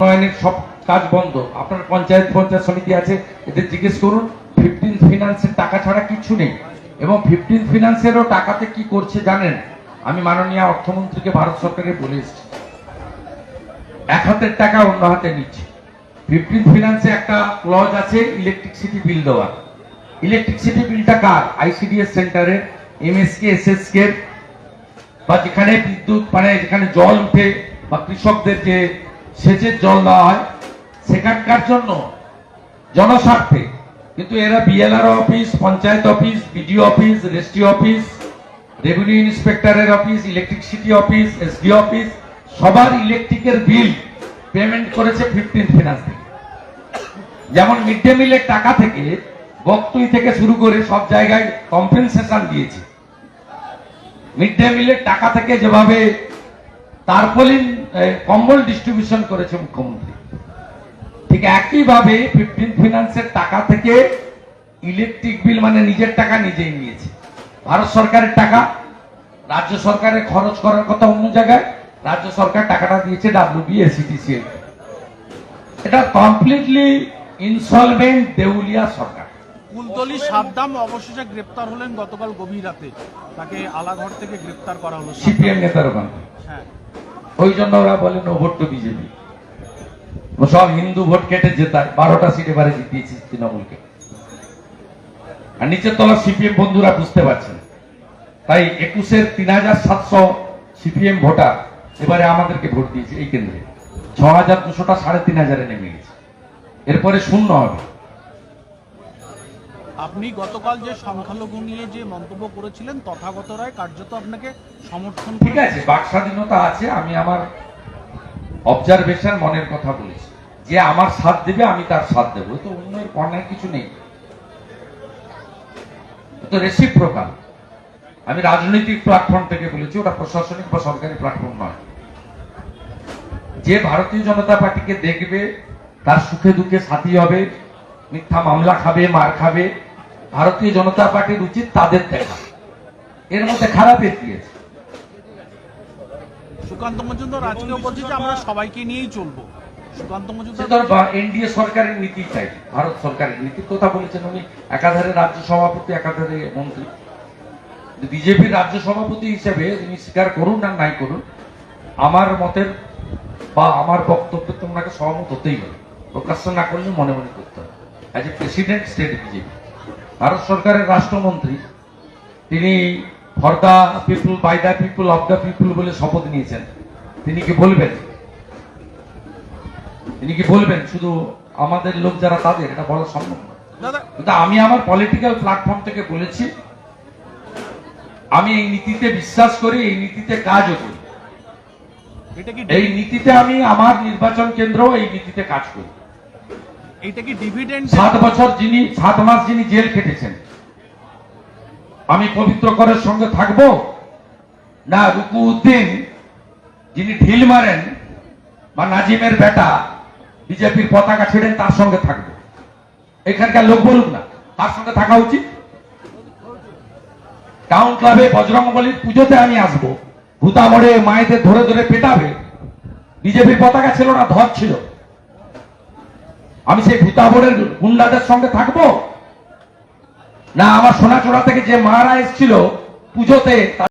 উন্নয়নের সব কাজ বন্ধ। আপনার পঞ্চায়েত পঞ্চায়েত সমিতি আছে, এদের জিজ্ঞেস করুন ফিফটিন ফিনান্সের টাকা ছাড়া কিছু নেই। এবং ফিফটিন ফিনান্সেরও টাকাতে কি করছে জানেন? আমি মাননীয় অর্থমন্ত্রীকে ভারত সরকারের বলে এসেছি। এক হাতের টাকা অন্য হাতে নিচ্ছে। ফিফটিন ফিনান্সে একটা ক্লজ আছে ইলেকট্রিসিটি বিল দেওয়ার। ইলেকট্রিসিটি বিলটা কার? আইসিডিএস সেন্টারের এমএসকে এসএসকে বা যেখানে বিদ্যুৎ মানে যেখানে জল উঠে, বা কৃষকদের যে সেচের জল দেওয়া হয় সেখানকার জন্য জনস্বার্থে। কিন্তু এরা BLR office, panchayat office BDO office registry office, revenue ইন্সপেক্টরের office, electricity office SD office, সবার ইলেকট্রিকের বিল পেমেন্ট করেছে ফিফটিন ফিনান্স থেকে। যেমন মিড ডে মিলের টাকা থেকে বক্তুই থেকে শুরু করে সব জায়গায় কম্পেনসেশন দিয়েছে। মিড ডে মিলের টাকা থেকে যেভাবে তারপলিন কম্বল ডিস্ট্রিবিউশন করেছে মুখ্যমন্ত্রী। ঠিক একইভাবে ফিফটিন ফিনান্সের টাকা থেকে ইলেকট্রিক বিল মানে নিজের টাকা নিজেই নিয়েছে। ভারত সরকারের টাকা রাজ্য সরকারের খরচ করার কথা অন্য জায়গায় রাজ্য সরকার টাকাটা দিয়েছে ডাব্লিউবি এসিটিসি এটা কমপ্লিটলি ইনসলভেন্ট দেউলিয়া সরকার। কুলতলি সাদ্দাম অবশেষে গ্রেপ্তার হলেন গতকাল গভীর রাতে। তাকে আলাঘর থেকে গ্রেপ্তার করা হলো। সিপিএম নেতার ওখানে। হ্যাঁ। ওই জন্য ওরা বলে, নো ভোট টু বিজেপি। সব হিন্দু ভোট কেটে জেতায় বারোটা সিটে বারে জিতিয়েছে তৃণমূলকে। আর নিচের তলা সিপিএম বন্ধুরা বুঝতে পারছেন তাই একুশের তিন হাজার সাতশো সিপিএম ভোটার এবারে আমাদেরকে ভোট দিয়েছে এই কেন্দ্রে। ছ হাজার দুশোটা সাড়ে তিন হাজারে নেমে গেছে। এরপরে শূন্য হবে। আপনি গতকাল যে সংখ্যালঘু নিয়ে যে মন্তব্য করেছিলেন তথাগত রায় কার্যত আপনাকে সমর্থন ঠিক আছে বাক স্বাধীনতা আছে আমি আমার অবজারভেশন মনের কথা বলেছি। যে আমার সাথ দেবে আমি তার সাথ দেবো। তো অন্যের কর্ণের কিছু নেই। তো তো রেসিপ্রোকাল আমি রাজনৈতিক প্ল্যাটফর্ম থেকে বলেছি ওটা প্রশাসনিক বা সরকারি প্ল্যাটফর্ম নয়। যে ভারতীয় জনতা পার্টিকে দেখবে তার সুখে দুঃখে সাথী হবে মিথ্যা মামলা খাবে মার খাবে ভারতীয় জনতা পার্টির উচিত তাদের দেখা। এর মধ্যে খারাপের কি আছে? সুকান্ত মজুমদার আজকেও বলছে যে আমরা সবাইকে নিয়েই চলবো। সুকান্ত মজুমদার এনডিএ সরকারের নীতি চাই ভারত সরকারের নীতির কথা বলেছেন উনি। একাধারে রাজ্য সভাপতি একাধারে মন্ত্রী। বিজেপির রাজ্য সভাপতি হিসেবে তিনি স্বীকার করুন আর নাই করুন আমার মতের বা আমার বক্তব্যে তোমাকে সহমত হতেই হবে। প্রকাশ্য না করলে মনে মনে করতে হবে। As a president state BJP. Bharat সরকারের রাষ্ট্রমন্ত্রী তিনি for the people by the people of the people বলে শপথ নিয়েছেন। তিনি কি বলবেন? তিনি কি বলবেন? শুধু আমাদের লোক যারা তাদের এটা বলা সম্ভব না দাদা কিন্তু আমি আমার পলিটিক্যাল প্ল্যাটফর্ম থেকে বলেছি আমি এই নীতিতে বিশ্বাস করি এই নীতিতে কাজও করি। এই নীতিতে আমি আমার নির্বাচন কেন্দ্র এই নীতিতে কাজ করি। এটা কি ডিভিডেন্ড বছর যিনি মাস যিনি জেল খেটেছেন, আমি পবিত্র করের সঙ্গে থাকব? না রুকু উদ্দিন যিনি ঢিল মারেন বা নাজিমের বেটা, বিজেপির পতাকা ছেড়েন, তার সঙ্গে থাকব। এখানকার লোক বলুক না, তার সঙ্গে থাকা উচিত। টাউন ক্লাবে বজরংবলীর পুজোতে আমি আসব। ভূতা মোড়ে মায়েদের ধরে ধরে পেটাবে। বিজেপির পতাকা ছিল না, ধর ছিল। আমি সেই ভূতাবরের গুন্ডাদের সঙ্গে থাকব? না আমার সোনাচোড়া থেকে যে মারা এসছিল পুজোতে